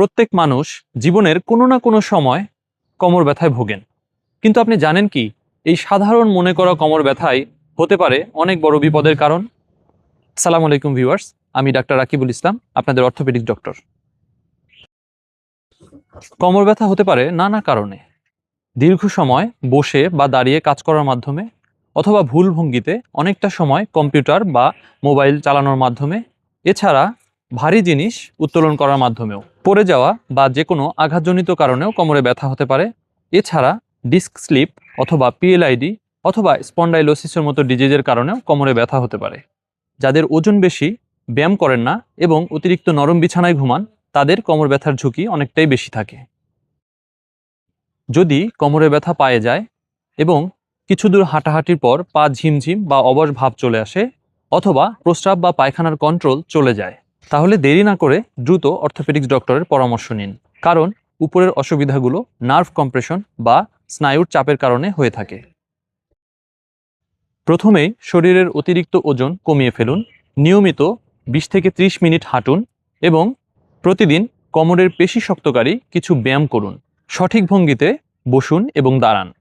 প্রত্যেক মানুষ জীবনের কোনো না কোনো সময় কোমর ব্যথায় ভোগেন। কিন্তু আপনি জানেন কি, এই সাধারণ মনে করা কোমর ব্যথাই হতে পারে অনেক বড় বিপদের কারণ? সালাম আলাইকুম ভিউয়ার্স, আমি ডাক্তার রাকিবুল ইসলাম, আপনাদের অর্থোপেডিক ডক্টর। কোমর ব্যথা হতে পারে নানা কারণে। দীর্ঘ সময় বসে বা দাঁড়িয়ে কাজ করার মাধ্যমে অথবা ভুল ভঙ্গিতে অনেকটা সময় কম্পিউটার বা মোবাইল চালানোর মাধ্যমে। এছাড়া ভারী জিনিস উত্তোলন করার মাধ্যমেও। পড়ে যাওয়া বা যে কোনো আঘাতজনিত কারণেও কোমরে ব্যথা হতে পারে। এছাড়া ডিস্ক স্লিপ অথবা পিএলআইডি অথবা স্পন্ডাইলোসিসের মতো ডিজিজের কারণেও কোমরে ব্যথা হতে পারে। যাদের ওজন বেশি, ব্যায়াম করেন না এবং অতিরিক্ত নরম বিছানায় ঘুমান, তাদের কোমর ব্যথার ঝুঁকি অনেকটাই বেশি থাকে। যদি কোমরে ব্যথা পায়ে যায় এবং কিছু দূর হাঁটাহাঁটির পর পা ঝিমঝিম বা অবশ ভাব চলে আসে অথবা প্রস্রাব বা পায়খানার কন্ট্রোল চলে যায় তাহলে দেরি না করে দ্রুত অর্থোপেডিক্স ডক্টরের পরামর্শ নিন। কারণ উপরের অসুবিধাগুলো নার্ভ কম্প্রেশন বা স্নায়ুর চাপের কারণে হয়ে থাকে। প্রথমেই শরীরের অতিরিক্ত ওজন কমিয়ে ফেলুন। নিয়মিত বিশ থেকে ত্রিশ মিনিট হাঁটুন এবং প্রতিদিন কোমরের পেশি শক্তকারী কিছু ব্যায়াম করুন। সঠিক ভঙ্গিতে বসুন এবং দাঁড়ান।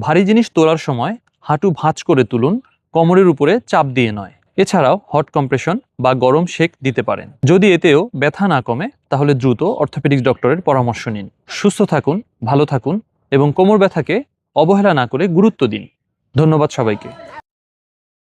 ভারী জিনিস তোলার সময় হাঁটু ভাঁজ করে তুলুন। কোমরের উপরে চাপ দিয়ে নয়। এছাড়াও হট কম্প্রেশন বা গরম শেক দিতে পারেন। যদি এতেও ব্যথা না কমে, তাহলে দ্রুত অর্থোপেডিক্স ডক্টরের পরামর্শ নিন। সুস্থ থাকুন, ভালো থাকুন এবং কোমর ব্যথাকে অবহেলা না করে গুরুত্ব দিন। ধন্যবাদ সবাইকে।